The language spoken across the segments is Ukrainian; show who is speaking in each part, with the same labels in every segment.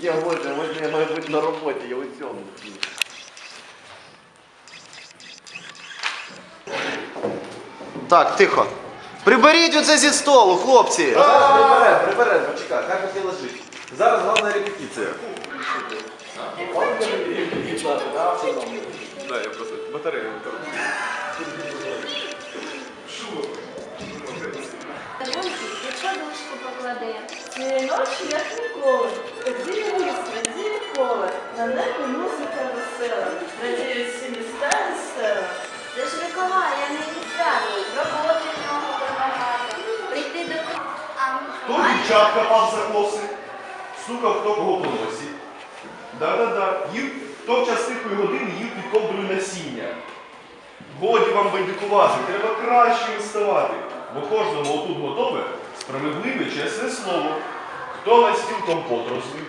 Speaker 1: Яке можна, можна я маю бути на роботі, я у цьому.
Speaker 2: Так, тихо. Приберіть оце зі столу, хлопці.
Speaker 1: Зараз приберемо, приберемо, почекай, хай поки лежить. Зараз головна репетиція. Да, я просто батарею
Speaker 3: цієї ночі, як ніколи, тоді висне, ніколи, на небі музика весела, надіюсь, всі міста і села.
Speaker 4: Це ж Миколай, я не свято, роботи в нього вимагати. Прийти до а
Speaker 5: Хто дівчатка пав за коси, стукав хто кого по носі. Да-да-да, їв, хто в час тихої години їв під ковдрою насіння. Годі вам байдикувати, треба кращими ставати, бо кожному отут готове справедливе чесне слово. Хто на стіл компот розлив,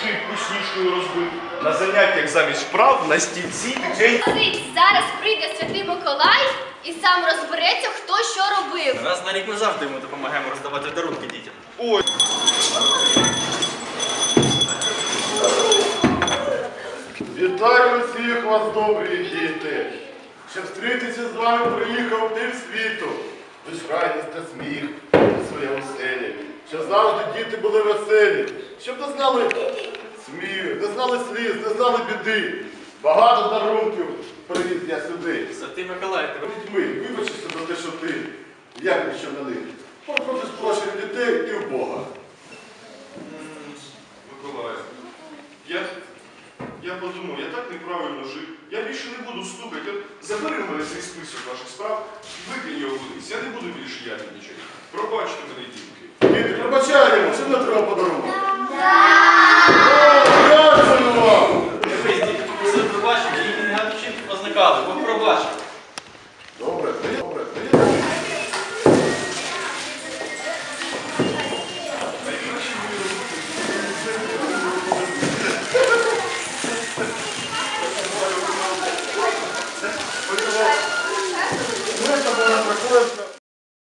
Speaker 5: шибку сніжкою розбив, на заняттях замість вправ на стільці.
Speaker 6: Сидь, зараз прийде святий Миколай і сам розбереться, хто що робив.
Speaker 7: Раз на рік ми завжди йому допомагаємо роздавати дарунки дітям.
Speaker 5: Ой.
Speaker 8: Вітаю всіх вас, добрі діти! Щоб зустрітися з вами приїхав пів світу. Ви ж радість та сміх у своєму селі. Щоб завжди діти були веселі, щоб не знали сміх, не знали сліз, не знали біди. Багато дарунків привіз я сюди.
Speaker 7: Святий Миколай, тебе
Speaker 8: Дітьми, вибачися за те, що ти, як ніщо на них. Попросиш прощення дітей і в Бога.
Speaker 5: Миколай, я, я подумав, я так неправильно жив. Я більше не буду стукати. От забери в мене цей список ваших справ викинь його кудись. Я не буду більше ядерничати. Пробачте мене, Дякую
Speaker 8: вам! Дивись, дід, все її не гадучи. Добре, ти, добре, ти. Ми з тобою не